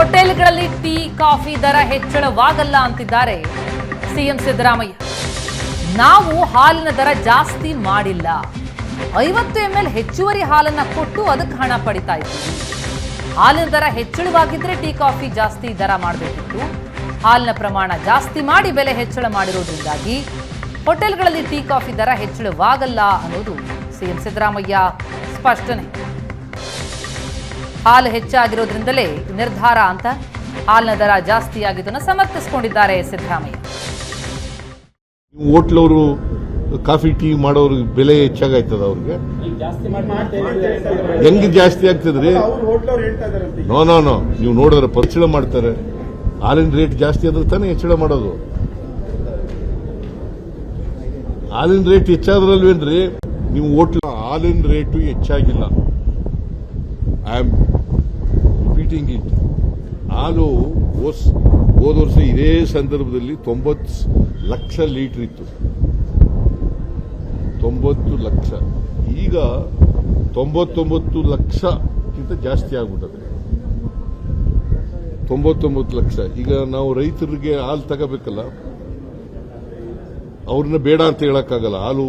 ಹೋಟೆಲ್ಗಳಲ್ಲಿ tea, coffee ದರ ಹೆಚ್ಚಳವಾಗಲ್ಲ ಅಂತಿದ್ದಾರೆ. ಸಿಎಂ ಸಿದ್ದರಾಮಯ್ಯ. ನಾವು ಹಾಲಿನ ದರ ಜಾಸ್ತಿ ಮಾಡಿಲ್ಲ. ಐವತ್ತು ಎಂ ಎಲ್ ಹೆಚ್ಚುವರಿ ಹಾಲನ್ನ ಕೊಟ್ಟು ಅದಕ್ಕೆ ಹಣ ಪಡಿತಾ ಇದ್ದೀವಿ. ಹಾಲಿನ ದರ ಹೆಚ್ಚಳವಾಗಿದ್ರೆ ಟೀ, ಕಾಫಿ ಜಾಸ್ತಿ ದರ ಮಾಡಬೇಕಿತ್ತು. ಹಾಲಿನ ಪ್ರಮಾಣ ಜಾಸ್ತಿ ಮಾಡಿ ಬೆಲೆ ಹೆಚ್ಚಳ ಮಾಡಿರೋದ್ರಿಂದಾಗಿ ಹೋಟೆಲ್ಗಳಲ್ಲಿ ಟೀ, ಕಾಫಿ ದರ ಹೆಚ್ಚಳವಾಗಲ್ಲ ಅನ್ನೋದು ಸಿಎಂ ಸಿದ್ದರಾಮಯ್ಯ ಸ್ಪಷ್ಟನೆ. ಹಾಲು ಹೆಚ್ಚಾಗಿರೋದ್ರಿಂದಲೇ ನಿರ್ಧಾರ ಅಂತ ಹಾಲಿನ ದರ ಜಾಸ್ತಿ ಸಮರ್ಥಿಸಿಕೊಂಡಿದ್ದಾರೆ ಸಿದ್ದರಾಮಯ್ಯ. ಹೋಟ್ಲವರು, ಕಾಫಿ, ಟೀ ಮಾಡೋರು ಬೆಲೆ ಹೆಚ್ಚಾಗಾಯ್ತದ ಅವ್ರಿಗೆ? ಹೆಂಗ್ ಜಾಸ್ತಿ ಆಗ್ತದ್ರಿ? No no no. ನೀವು ನೋಡಿದ್ರೆ ಪರಿಚಯ ಮಾಡ್ತಾರೆ. ಹಾಲಿನ ರೇಟ್ ಜಾಸ್ತಿ ಆದ್ರೆ ತಾನೇ ಹೆಚ್ಚಳ ಮಾಡೋದು. ಹಾಲಿನ ರೇಟ್ ಹೆಚ್ಚಾದ್ರಲ್ವೇನ್ರಿ? ನೀವು ಹೋಟ್ಲ ಹಾಲಿನ ರೇಟು ಹೆಚ್ಚಾಗಿಲ್ಲ. ಐ ಆಮ್ ರಿಪೀಟಿಂಗ್ ಇತ್ತು. ಹಾಲು ಹೋಸ್ ಹೋದ ವರ್ಷ ಇದೇ ಸಂದರ್ಭದಲ್ಲಿ ತೊಂಬತ್ತು ಲಕ್ಷ ಲೀಟರ್ ಇತ್ತು. ತೊಂಬತ್ತು ಲಕ್ಷ. ಈಗ ತೊಂಬತ್ತೊಂಬತ್ತು ಲಕ್ಷಕ್ಕಿಂತ ಜಾಸ್ತಿ ಆಗ್ಬಿಟ್ಟದೆ. ತೊಂಬತ್ತೊಂಬತ್ತು ಲಕ್ಷ. ಈಗ ನಾವು ರೈತರಿಗೆ ಹಾಲು ತಗೋಬೇಕಲ್ಲ, ಅವ್ರನ್ನ ಬೇಡ ಅಂತ ಹೇಳಕ್ಕಾಗಲ್ಲ. ಹಾಲು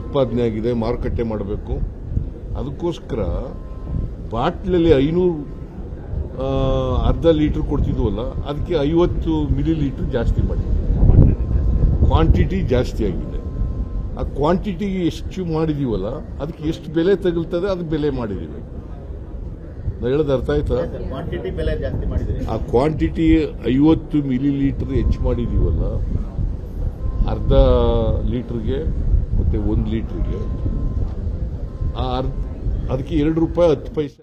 ಉತ್ಪಾದನೆ ಆಗಿದೆ, ಮಾರುಕಟ್ಟೆ ಮಾಡಬೇಕು. ಅದಕ್ಕೋಸ್ಕರ ಬಾಟ್ಲಲ್ಲಿ ಐನೂರು ಅರ್ಧ ಲೀಟ್ರ್ ಕೊಡ್ತಿದ್ವಲ್ಲ ಅದಕ್ಕೆ ಐವತ್ತು ಮಿಲಿ ಲೀಟ್ರ್ ಜಾಸ್ತಿ ಮಾಡಿದ್ವಿ. ಕ್ವಾಂಟಿಟಿ ಜಾಸ್ತಿ ಆಗಿದೆ. ಆ ಕ್ವಾಂಟಿಟಿಗೆ ಎಷ್ಟು ಮಾಡಿದೀವಲ್ಲ ಅದಕ್ಕೆ ಎಷ್ಟು ಬೆಲೆ ತಗಲ್ತದೆ ಅದಕ್ಕೆ ಬೆಲೆ ಮಾಡಿದ್ದೀವಿ ನಾನು ಹೇಳೋದು ಅರ್ಥ ಆಯ್ತಾ? ಆ ಕ್ವಾಂಟಿಟಿ ಐವತ್ತು ಮಿಲಿ ಲೀಟ್ರ್ ಹೆಚ್ಚು ಮಾಡಿದೀವಲ್ಲ ಅರ್ಧ ಲೀಟ್ರಿಗೆ ಮತ್ತೆ ಒಂದು ಲೀಟ್ರಿಗೆ. ಆ ಅರ್ಧ ಅದಕ್ಕೆ ಎರಡು ರೂಪಾಯಿ ಹತ್ತು ಪೈಸೆ.